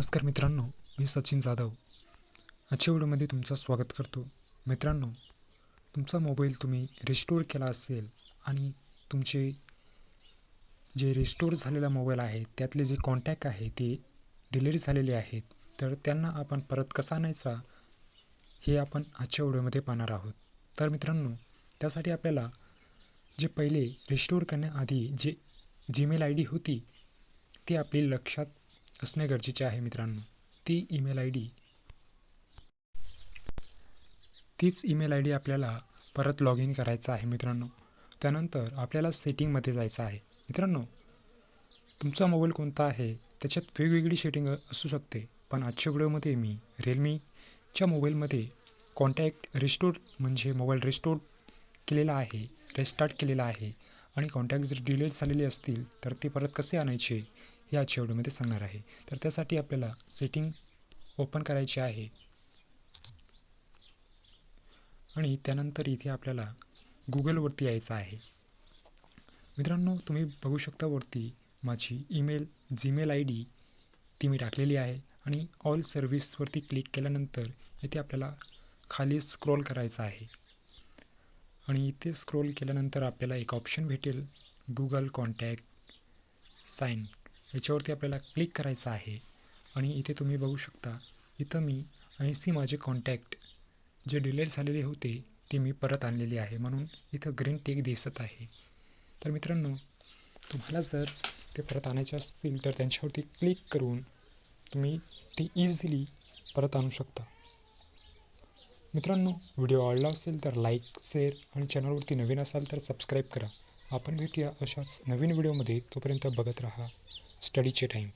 नमस्कार मित्रांनो मी सचिन जाधव. आजच्या व्हिडिओमध्ये तुमचं स्वागत करतो. मित्रांनो तुमचा मोबाईल तुम्ही रिस्टोअर केला असेल आणि तुमचे जे रिस्टोर झालेला मोबाईल आहे त्यातले जे कॉन्टॅक्ट आहे ते डिलीट झालेले आहेत. तर त्यांना आपण परत कसा आणायचा हे आपण आजच्या व्हिडिओमध्ये पाहणार आहोत. तर मित्रांनो त्यासाठी आपल्याला जे पहिले रिस्टोअर करण्याआधी जे जीमेल आय डी होती ती आपली लक्षात असणे गरजेचे आहे मित्रांनो. ती ईमेल आय डी. तीच ईमेल आय डी आपल्याला परत लॉग इन करायचं आहे मित्रांनो. त्यानंतर आपल्याला सेटिंगमध्ये जायचं आहे. मित्रांनो तुमचा मोबाईल कोणता आहे? त्याच्यात वेगवेगळी सेटिंग असू शकते. पण आजच्या व्हिडिओमध्ये मी रिअलमीच्या मोबाईलमध्ये कॉन्टॅक्ट रिस्टोर म्हणजे मोबाईल रिस्टोर केलेला आहे रेस्टार्ट केलेला आहे. आणि कॉन्टॅक्ट जर डिलेट झालेले असतील तर ते परत कसे आणायचे? हे आजच्या व्हिडिओमध्ये सांगणार आहे. तर त्यासाठी आपल्याला सेटिंग ओपन करायची आहे. आणि त्यानंतर इथे आपल्याला गुगलवरती यायचं आहे. मित्रांनो तुम्ही बघू शकता वरती माझी ईमेल जीमेल आय डी ती मी टाकलेली आहे. आणि ऑल सर्व्हिसवरती क्लिक केल्यानंतर इथे आपल्याला खाली स्क्रोल करायचं आहे. आणि इथे स्क्रोल केल्यानंतर आपल्याला एक ऑप्शन भेटेल. गुगल कॉन्टॅक्ट साईन याच्यावरती आपल्याला क्लिक करायचं आहे. आणि इथे तुम्ही बघू शकता इथं मी ऐंशी माझे कॉन्टॅक्ट जे डिलेट झालेले होते ते मी परत आणलेले आहे. म्हणून इथं ग्रीन टेक दिसत आहे. तर मित्रांनो तुम्हाला जर ते परत आणायचे असतील तर त्यांच्यावरती क्लिक करून तुम्ही ते इझिली परत आणू शकता. मित्रांनो व्हिडिओ आवडला असेल तर लाईक शेअर आणि चॅनलवरती नवीन असाल तर सबस्क्राईब करा. आपण भेटूया अशाच नवीन व्हिडिओमध्ये तोपर्यंत बघत राहा. स्टडीचे टाईम